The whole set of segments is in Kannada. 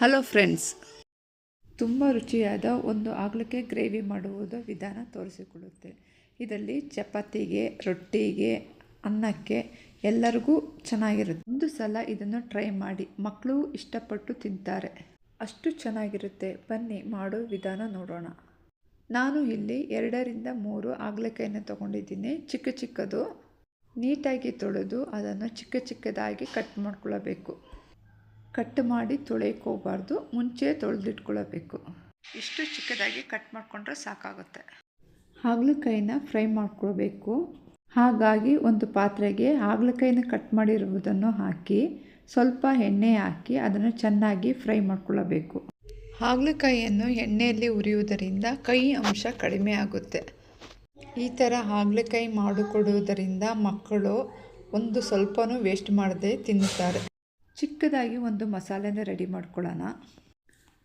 ಹಲೋ ಫ್ರೆಂಡ್ಸ್ ತುಂಬ ರುಚಿಯಾದ ಒಂದು ಆಗ್ಲಕ್ಕೆ ಗ್ರೇವಿ ಮಾಡುವುದು ವಿಧಾನ ತೋರಿಸಿಕೊಡುತ್ತೆ. ಇದರಲ್ಲಿ ಚಪಾತಿಗೆ, ರೊಟ್ಟಿಗೆ, ಅನ್ನಕ್ಕೆ ಎಲ್ಲರಿಗೂ ಚೆನ್ನಾಗಿರುತ್ತೆ. ಒಂದು ಸಲ ಇದನ್ನು ಟ್ರೈ ಮಾಡಿ. ಮಕ್ಕಳು ಇಷ್ಟಪಟ್ಟು ತಿಂತಾರೆ. ಅಷ್ಟು ಚೆನ್ನಾಗಿರುತ್ತೆ. ಬನ್ನಿ, ಮಾಡೋ ವಿಧಾನ ನೋಡೋಣ. ನಾನು ಇಲ್ಲಿ ಎರಡರಿಂದ ಮೂರು ಆಗ್ಲಕ್ಕೆಯನ್ನು ತೊಗೊಂಡಿದ್ದೀನಿ. ಚಿಕ್ಕ ಚಿಕ್ಕದು, ನೀಟಾಗಿ ತೊಳೆದು ಅದನ್ನು ಚಿಕ್ಕ ಚಿಕ್ಕದಾಗಿ ಕಟ್ ಮಾಡ್ಕೊಳ್ಳಬೇಕು ಕಟ್ ಮಾಡಿ ತೊಳೆಯಕ್ಕೆ ಹೋಗಬಾರ್ದು ಮುಂಚೆ ತೊಳೆದಿಟ್ಕೊಳ್ಳಬೇಕು ಇಷ್ಟು ಚಿಕ್ಕದಾಗಿ ಕಟ್ ಮಾಡಿಕೊಂಡ್ರೆ ಸಾಕಾಗುತ್ತೆ. ಹಾಗಲಕಾಯಿನ ಫ್ರೈ ಮಾಡ್ಕೊಳ್ಬೇಕು. ಹಾಗಾಗಿ ಒಂದು ಪಾತ್ರೆಗೆ ಹಾಗಲಕಾಯಿನ ಕಟ್ ಮಾಡಿರುವುದನ್ನು ಹಾಕಿ ಸ್ವಲ್ಪ ಎಣ್ಣೆ ಹಾಕಿ ಅದನ್ನು ಚೆನ್ನಾಗಿ ಫ್ರೈ ಮಾಡ್ಕೊಳ್ಳಬೇಕು ಹಾಗಲಕಾಯಿಯನ್ನು ಎಣ್ಣೆಯಲ್ಲಿ ಉರಿಯುವುದರಿಂದ ಕೈ ಅಂಶ ಕಡಿಮೆ ಆಗುತ್ತೆ. ಈ ಥರ ಹಾಗಲಕಾಯಿ ಮಾಡಿಕೊಡುವುದರಿಂದ ಮಕ್ಕಳು ಒಂದು ಸ್ವಲ್ಪನೂ ವೇಸ್ಟ್ ಮಾಡದೆ ತಿನ್ನುತ್ತಾರೆ. ಚಿಕ್ಕದಾಗಿ ಒಂದು ಮಸಾಲೆನ ರೆಡಿ ಮಾಡ್ಕೊಳ್ಳೋಣ.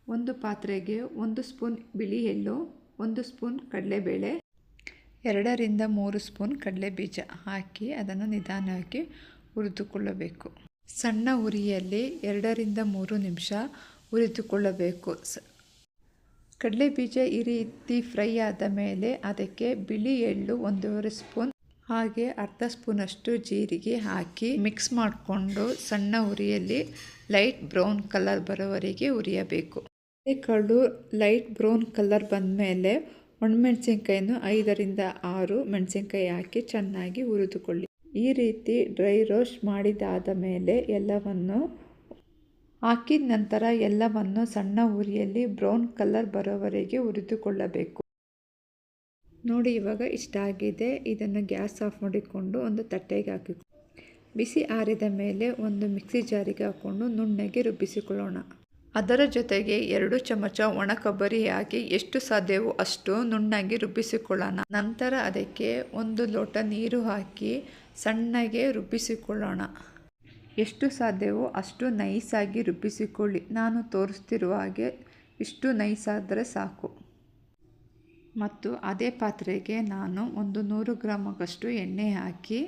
ಒಂದು ಪಾತ್ರೆಗೆ ಒಂದು ಸ್ಪೂನ್ ಬಿಳಿ ಎಳ್ಳು, ಒಂದು ಸ್ಪೂನ್ ಕಡಲೆಬೇಳೆ, ಎರಡರಿಂದ ಮೂರು ಸ್ಪೂನ್ ಕಡಲೆ ಬೀಜ ಹಾಕಿ ಅದನ್ನು ನಿಧಾನವಾಗಿ ಹುರಿದುಕೊಳ್ಳಬೇಕು. ಸಣ್ಣ ಉರಿಯಲ್ಲಿ ಎರಡರಿಂದ ಮೂರು ನಿಮಿಷ ಹುರಿದುಕೊಳ್ಳಬೇಕು. ಸ ಕಡಲೆ ಬೀಜ ಈ ರೀತಿ ಫ್ರೈ ಆದ ಮೇಲೆ ಅದಕ್ಕೆ ಬಿಳಿ ಎಳ್ಳು ಒಂದೂವರೆ ಸ್ಪೂನ್ ಹಾಗೆ ಅರ್ಧ ಸ್ಪೂನಷ್ಟು ಜೀರಿಗೆ ಹಾಕಿ ಮಿಕ್ಸ್ ಮಾಡಿಕೊಂಡು ಸಣ್ಣ ಉರಿಯಲ್ಲಿ ಲೈಟ್ ಬ್ರೌನ್ ಕಲರ್ ಬರೋವರೆಗೆ ಉರಿಯಬೇಕು. ಕಳ್ಳು ಲೈಟ್ ಬ್ರೌನ್ ಕಲರ್ ಬಂದಮೇಲೆ ಒಣಮೆಣಸಿನ್ಕಾಯನ್ನು ಐದರಿಂದ ಆರು ಮೆಣಸಿನ್ಕಾಯಿ ಹಾಕಿ ಚೆನ್ನಾಗಿ ಹುರಿದುಕೊಳ್ಳಿ. ಈ ರೀತಿ ಡ್ರೈ ರೋಸ್ಟ್ ಮಾಡಿದಾದ ಮೇಲೆ ಎಲ್ಲವನ್ನು ಹಾಕಿದ ನಂತರ ಎಲ್ಲವನ್ನು ಸಣ್ಣ ಉರಿಯಲ್ಲಿ ಬ್ರೌನ್ ಕಲರ್ ಬರೋವರೆಗೆ ಹುರಿದುಕೊಳ್ಳಬೇಕು. ನೋಡಿ, ಇವಾಗ ಇಷ್ಟ ಆಗಿದೆ. ಇದನ್ನು ಗ್ಯಾಸ್ ಆಫ್ ಮಾಡಿಕೊಂಡು ಒಂದು ತಟ್ಟೆಗೆ ಹಾಕಿ ಬಿಸಿ ಆರಿದ ಮೇಲೆ ಒಂದು ಮಿಕ್ಸಿ ಜಾರಿಗೆ ಹಾಕ್ಕೊಂಡು ನುಣ್ಣಗೆ ರುಬ್ಬಿಸಿಕೊಳ್ಳೋಣ. ಅದರ ಜೊತೆಗೆ ಎರಡು ಚಮಚ ಒಣ ಕೊಬ್ಬರಿ ಹಾಕಿ ಎಷ್ಟು ಸಾಧ್ಯವೋ ಅಷ್ಟು ನುಣ್ಣಗೆ ರುಬ್ಬಿಸಿಕೊಳ್ಳೋಣ. ನಂತರ ಅದಕ್ಕೆ ಒಂದು ಲೋಟ ನೀರು ಹಾಕಿ ಸಣ್ಣಗೆ ರುಬ್ಬಿಸಿಕೊಳ್ಳೋಣ. ಎಷ್ಟು ಸಾಧ್ಯವೋ ಅಷ್ಟು ನೈಸಾಗಿ ರುಬ್ಬಿಸಿಕೊಳ್ಳಿ. ನಾನು ತೋರಿಸ್ತಿರುವ ಹಾಗೆ ಇಷ್ಟು ನೈಸಾದರೆ ಸಾಕು. ಮತ್ತು ಅದೇ ಪಾತ್ರೆಗೆ ನಾನು ಒಂದು ನೂರು ಗ್ರಾಮಗಷ್ಟು ಎಣ್ಣೆ ಹಾಕಿ,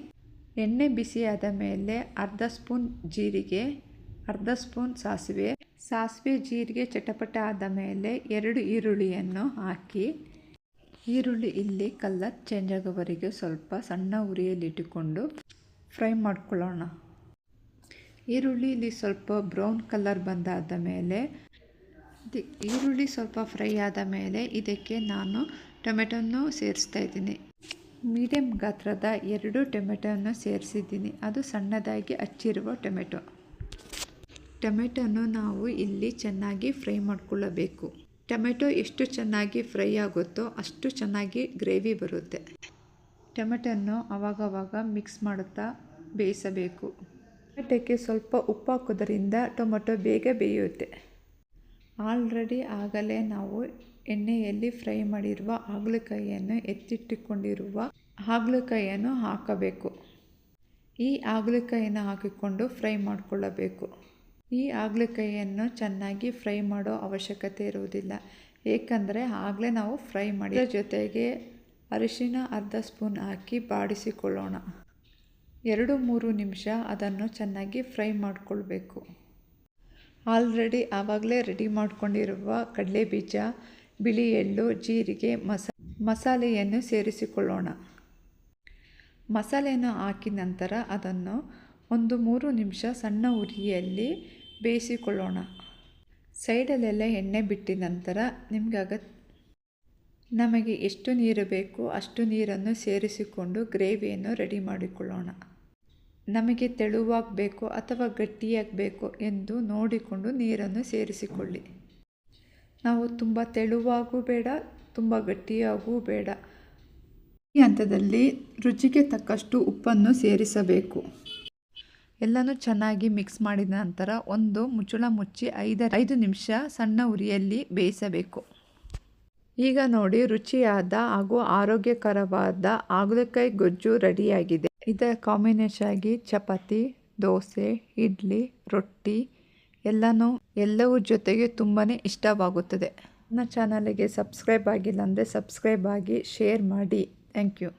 ಎಣ್ಣೆ ಬಿಸಿಯಾದ ಮೇಲೆ ಅರ್ಧ ಸ್ಪೂನ್ ಜೀರಿಗೆ, ಅರ್ಧ ಸ್ಪೂನ್ ಸಾಸಿವೆ ಸಾಸಿವೆ ಜೀರಿಗೆ ಚಟಪಟ ಆದ ಮೇಲೆ ಎರಡು ಈರುಳ್ಳಿಯನ್ನು ಹಾಕಿ, ಈರುಳ್ಳಿ ಇಲ್ಲಿ ಕಲ್ಲರ್ ಚೇಂಜ್ ಆಗೋವರೆಗೆ ಸ್ವಲ್ಪ ಸಣ್ಣ ಉರಿಯಲ್ಲಿಟ್ಟುಕೊಂಡು ಫ್ರೈ ಮಾಡ್ಕೊಳ್ಳೋಣ. ಈರುಳ್ಳಿ ಇಲ್ಲಿ ಸ್ವಲ್ಪ ಬ್ರೌನ್ ಕಲರ್ ಬಂದಾದ ಮೇಲೆ ಈರುಳ್ಳಿ ಸ್ವಲ್ಪ ಫ್ರೈ ಆದ ಮೇಲೆ ಇದಕ್ಕೆ ನಾನು ಟೊಮೆಟೊನ್ನು ಸೇರಿಸ್ತಾ ಇದ್ದೀನಿ. ಮೀಡಿಯಮ್ ಗಾತ್ರದ ಎರಡು ಟೊಮೆಟೊನ್ನು ಸೇರಿಸಿದ್ದೀನಿ. ಅದು ಸಣ್ಣದಾಗಿ ಹಚ್ಚಿರುವ ಟೊಮೆಟೊ. ಟೊಮೆಟೊನ್ನು ನಾವು ಇಲ್ಲಿ ಚೆನ್ನಾಗಿ ಫ್ರೈ ಮಾಡಿಕೊಳ್ಳಬೇಕು. ಟೊಮೆಟೊ ಎಷ್ಟು ಚೆನ್ನಾಗಿ ಫ್ರೈ ಆಗುತ್ತೋ ಅಷ್ಟು ಚೆನ್ನಾಗಿ ಗ್ರೇವಿ ಬರುತ್ತೆ. ಟೊಮೆಟೊನ್ನು ಅವಾಗವಾಗ ಮಿಕ್ಸ್ ಮಾಡುತ್ತಾ ಬೇಯಿಸಬೇಕು. ಟೊಮೆಟೊಕ್ಕೆ ಸ್ವಲ್ಪ ಉಪ್ಪು ಹಾಕೋದರಿಂದ ಟೊಮೆಟೊ ಬೇಗ ಬೇಯುತ್ತೆ. ಆಲ್ರೆಡಿ ಆಗಲೇ ನಾವು ಎಣ್ಣೆಯಲ್ಲಿ ಫ್ರೈ ಮಾಡಿರುವ ಹಾಗಲಕಾಯಿಯನ್ನು ಎತ್ತಿಟ್ಟುಕೊಂಡಿರುವ ಹಾಗಲಕಾಯಿಯನ್ನು ಹಾಕಬೇಕು. ಈ ಹಾಗಲಕಾಯಿಯನ್ನು ಹಾಕಿಕೊಂಡು ಫ್ರೈ ಮಾಡಿಕೊಳ್ಳಬೇಕು. ಈ ಹಾಗಲಕಾಯಿಯನ್ನು ಚೆನ್ನಾಗಿ ಫ್ರೈ ಮಾಡೋ ಅವಶ್ಯಕತೆ ಇರುವುದಿಲ್ಲ. ಏಕೆಂದರೆ ಆಗಲೇ ನಾವು ಫ್ರೈ ಮಾಡಿ ಜೊತೆಗೆ ಅರಿಶಿನ ಅರ್ಧ ಸ್ಪೂನ್ ಹಾಕಿ ಬಾಡಿಸಿಕೊಳ್ಳೋಣ. ಎರಡು ಮೂರು ನಿಮಿಷ ಅದನ್ನು ಚೆನ್ನಾಗಿ ಫ್ರೈ ಮಾಡಿಕೊಳ್ಬೇಕು. ಆಲ್ರೆಡಿ ಆವಾಗಲೇ ರೆಡಿ ಮಾಡಿಕೊಂಡಿರುವ ಕಡಲೆ ಬೀಜ ಬಿಳಿ ಎಳ್ಳು ಜೀರಿಗೆ, ಮಸ, ಮಸಾಲೆಯನ್ನು ಸೇರಿಸಿಕೊಳ್ಳೋಣ. ಮಸಾಲೆಯನ್ನು ಹಾಕಿದ ನಂತರ ಅದನ್ನು ಒಂದು ಮೂರು ನಿಮಿಷ ಸಣ್ಣ ಉರಿಯಲ್ಲಿ ಬೇಯಿಸಿಕೊಳ್ಳೋಣ. ಸೈಡಲ್ಲೆಲ್ಲ ಎಣ್ಣೆ ಬಿಟ್ಟಿದ ನಂತರ ನಿಮಗಾಗ ನಮಗೆ ಎಷ್ಟು ನೀರು ಬೇಕು ಅಷ್ಟು ನೀರನ್ನು ಸೇರಿಸಿಕೊಂಡು ಗ್ರೇವಿಯನ್ನು ರೆಡಿ ಮಾಡಿಕೊಳ್ಳೋಣ. ನಮಗೆ ತೆಳುವಾಗಬೇಕು ಅಥವಾ ಗಟ್ಟಿಯಾಗಬೇಕು ಎಂದು ನೋಡಿಕೊಂಡು ನೀರನ್ನು ಸೇರಿಸಿಕೊಳ್ಳಿ. ನಾವು ತುಂಬ ತೆಳುವಾಗೂ ಬೇಡ, ತುಂಬ ಗಟ್ಟಿಯಾಗೂ ಬೇಡ. ಈ ಹಂತದಲ್ಲಿ ರುಚಿಗೆ ತಕ್ಕಷ್ಟು ಉಪ್ಪನ್ನು ಸೇರಿಸಬೇಕು. ಎಲ್ಲನೂ ಚೆನ್ನಾಗಿ ಮಿಕ್ಸ್ ಮಾಡಿದ ನಂತರ ಒಂದು ಮುಚ್ಚಳ ಮುಚ್ಚಿ ಐದು ಐದು ನಿಮಿಷ ಸಣ್ಣ ಉರಿಯಲ್ಲಿ ಬೇಯಿಸಬೇಕು. ಈಗ ನೋಡಿ ರುಚಿಯಾದ ಹಾಗೂ ಆರೋಗ್ಯಕರವಾದ ಆಗಲಕಾಯಿ ಗೊಜ್ಜು ರೆಡಿಯಾಗಿದೆ ಇದರ ಕಾಂಬಿನೇಷನ್ ಆಗಿ ಚಪಾತಿ, ದೋಸೆ, ಇಡ್ಲಿ, ರೊಟ್ಟಿ ಎಲ್ಲನೂ ಎಲ್ಲವೂ ಜೊತೆಗೆ ತುಂಬಾ ಇಷ್ಟವಾಗುತ್ತದೆ. ನನ್ನ ಚಾನಲಿಗೆ ಸಬ್ಸ್ಕ್ರೈಬ್ ಆಗಿಲ್ಲ ಅಂದರೆ ಸಬ್ಸ್ಕ್ರೈಬ್ ಆಗಿ, ಶೇರ್ ಮಾಡಿ. Thank you.